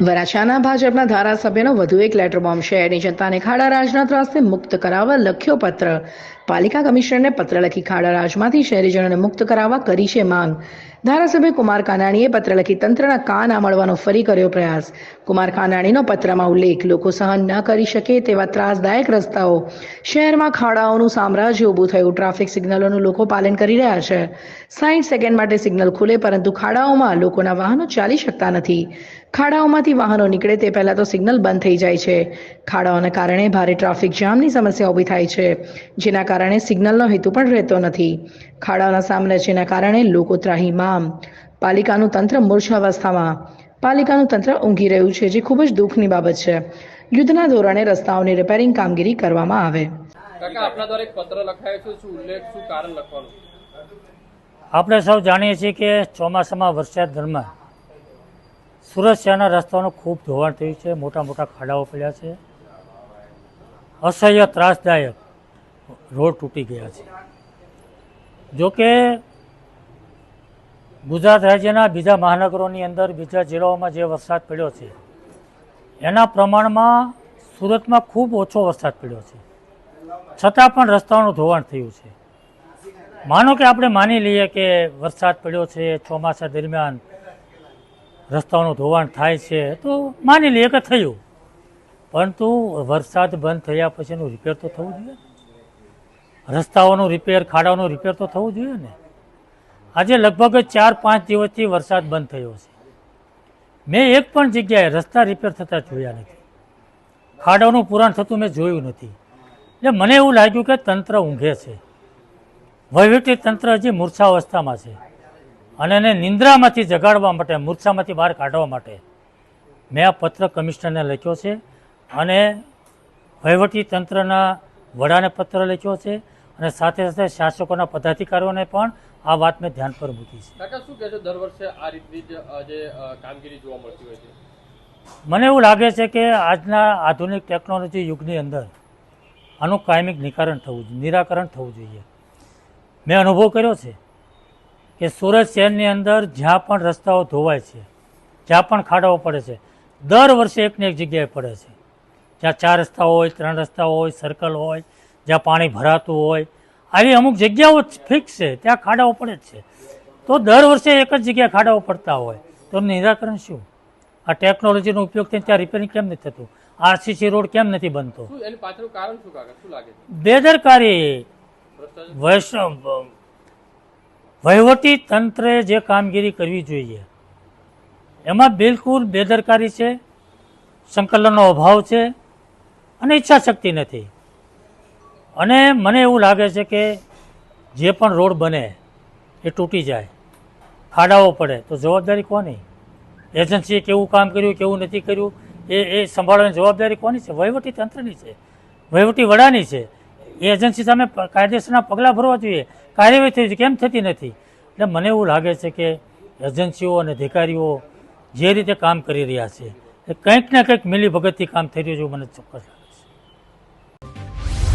વરાછાના ભાજપના ધારાસભ્યનો વધુ એક લેટર બોમ્બ શહેરની જનતાને ખાડા રાજના ત્રાસથી મુક્ત કરાવવા લખ્યો પત્ર. પાલિકા કમિશનરને પત્ર લખી ખાડા રાજમાંથી શહેરીજનોને મુક્ત કરાવવા કરી છે માંગ. ધારાસભ્ય કુમાર કાનાણીએ પત્ર લખી તંત્રના કાન આમળવાનો ફરી કર્યો પ્રયાસ. કુમાર કાનાણીનો પત્રમાં ઉલ્લેખ, લોકો સહન ન કરી શકે તેવા ત્રાસદાયક રસ્તાઓ. શહેરમાં ખાડાઓનું સામ્રાજ્ય ઊભું થયું. ટ્રાફિક સિગ્નલોનું લોકો પાલન કરી રહ્યા છે. સાઠ સેકન્ડ માટે સિગ્નલ ખુલે, પરંતુ ખાડાઓમાં લોકોના વાહનો ચાલી શકતા નથી. ખાડાઓમાંથી વાહનો નીકળે તે પહેલા તો સિગ્નલ બંધ થઈ જાય છે. ખાડાઓના કારણે ભારે ટ્રાફિક જામની સમસ્યા ઊભી થાય છે. જેના કારણે સિગ્નલનો હેતુ પણ રહેતો નથી. ખાડાઓના સામ્રાજ્યના કારણે લોકો ત્રાહીમામ પાલિકાનું તંત્ર મૂર્છાવસ્થામાં પાલિકાનું તંત્ર ઊંઘી રહ્યું છે જે ખૂબ જ દુઃખની બાબત છે. યુદ્ધના ધોરણે રસ્તાઓની રિપેરિંગ કામગીરી કરવામાં આવે. કાકા આપના દ્વારા એક પત્ર લખાયો છે શું ઉલ્લેખ શું કારણ લખવાનું? આપણે સૌ જાણીએ છીએ કે ચોમાસામાં વરસાદ દરમિયાન સુરત શહેરના રસ્તાઓનું ખૂબ ધોવાણ થયું છે મોટા મોટા ખાડાઓ પડ્યા છે. અસહ્ય ત્રાસદાયક. રોડ તૂટી ગયા છે. જોકે ગુજરાત રાજ્યના બીજા મહાનગરોની અંદર બીજા જિલ્લાઓમાં જે વરસાદ પડ્યો છે, એના પ્રમાણમાં સુરતમાં ખૂબ ઓછો વરસાદ પડ્યો છે. છતાં પણ રસ્તાઓનું ધોવાણ થયું છે. માનો કે આપણે માની લઈએ કે વરસાદ પડ્યો છે, ચોમાસા દરમિયાન રસ્તાઓનું ધોવાણ થાય છે, તો માની લઈએ કે થયું. પરંતુ વરસાદ બંધ થયા પછીનું રિપેર તો થવું જોઈએ રસ્તાઓનું રિપેર ખાડાઓનું રિપેર તો થવું જોઈએ ને. આજે લગભગ ચાર પાંચ દિવસથી વરસાદ બંધ થયો છે. મેં એક પણ જગ્યાએ રસ્તા રિપેર થતા જોયા નથી. ખાડાઓનું પુરાણ થતું મેં જોયું નથી. એટલે મને એવું લાગ્યું કે તંત્ર ઊંઘે છે. વહીવટી તંત્ર હજી મૂર્છાવસ્થામાં છે. અને એને નિંદ્રામાંથી જગાડવા માટે, મૂર્છામાંથી બહાર કાઢવા માટે મેં આ પત્ર કમિશનરને લખ્યો છે અને વહીવટી તંત્રના વડાને પત્ર લખ્યો છે. અને સાથે સાથે શાસકોના પદાધિકારીઓને પણ આ વાત મેં ધ્યાન પર મૂકી છે. કાકા શું કહેશો દર વર્ષે આ રીતની જે કામગીરી જોવા મળતી હોય છે? મને એવું લાગે છે કે આજના આધુનિક ટેકનોલોજી યુગની અંદર આનું કાયમિક નિકારણ થવું જોઈએ નિરાકરણ થવું જોઈએ. મેં અનુભવ કર્યો છે કે સુરત શહેરની અંદર જ્યાં પણ રસ્તાઓ ધોવાય છે જ્યાં પણ ખાડાઓ પડે છે દર વર્ષે એકને એક જગ્યાએ પડે છે. જ્યાં ચાર રસ્તાઓ હોય ત્રણ રસ્તાઓ હોય સર્કલ હોય જ્યાં પાણી ભરાતું હોય આવી અમુક જગ્યાઓ ફિક્સ છે ત્યાં ખાડાઓ પડે જ છે. તો દર વર્ષે એક જ જગ્યાએ ખાડાઓ પડતા હોય. તો નિરાકરણ શું? આ ટેકનોલોજીનો ઉપયોગ થઈને ત્યાં રિપેરિંગ કેમ નથી થતું? આરસીસી રોડ કેમ નથી બનતો? બેદરકારી. વૈષ્ણવ વહીવટી તંત્રે જે કામગીરી કરવી જોઈએ એમાં બિલકુલ બેદરકારી છે સંકલનનો અભાવ છે અને ઈચ્છાશક્તિ નથી. અને મને એવું લાગે છે કે જે પણ રોડ બને, એ તૂટી જાય. ખાડાઓ પડે. તો જવાબદારી કોની? એજન્સીએ કેવું કામ કર્યું, કેવું નથી કર્યું? એ એ સંભાળવાની જવાબદારી કોની છે? વહીવટી તંત્રની છે. વહીવટી વડાની છે. એ એજન્સી સામે કાયદેસરના પગલાં ભરવા જોઈએ. કાર્યવાહી થઈ છે. કેમ થતી નથી? એટલે મને એવું લાગે છે કે એજન્સીઓ અને અધિકારીઓ જે રીતે કામ કરી રહ્યા છે, એ કંઈક ને કંઈક મિલી ભગતથી કામ થઈ રહ્યું છે મને ચોક્કસ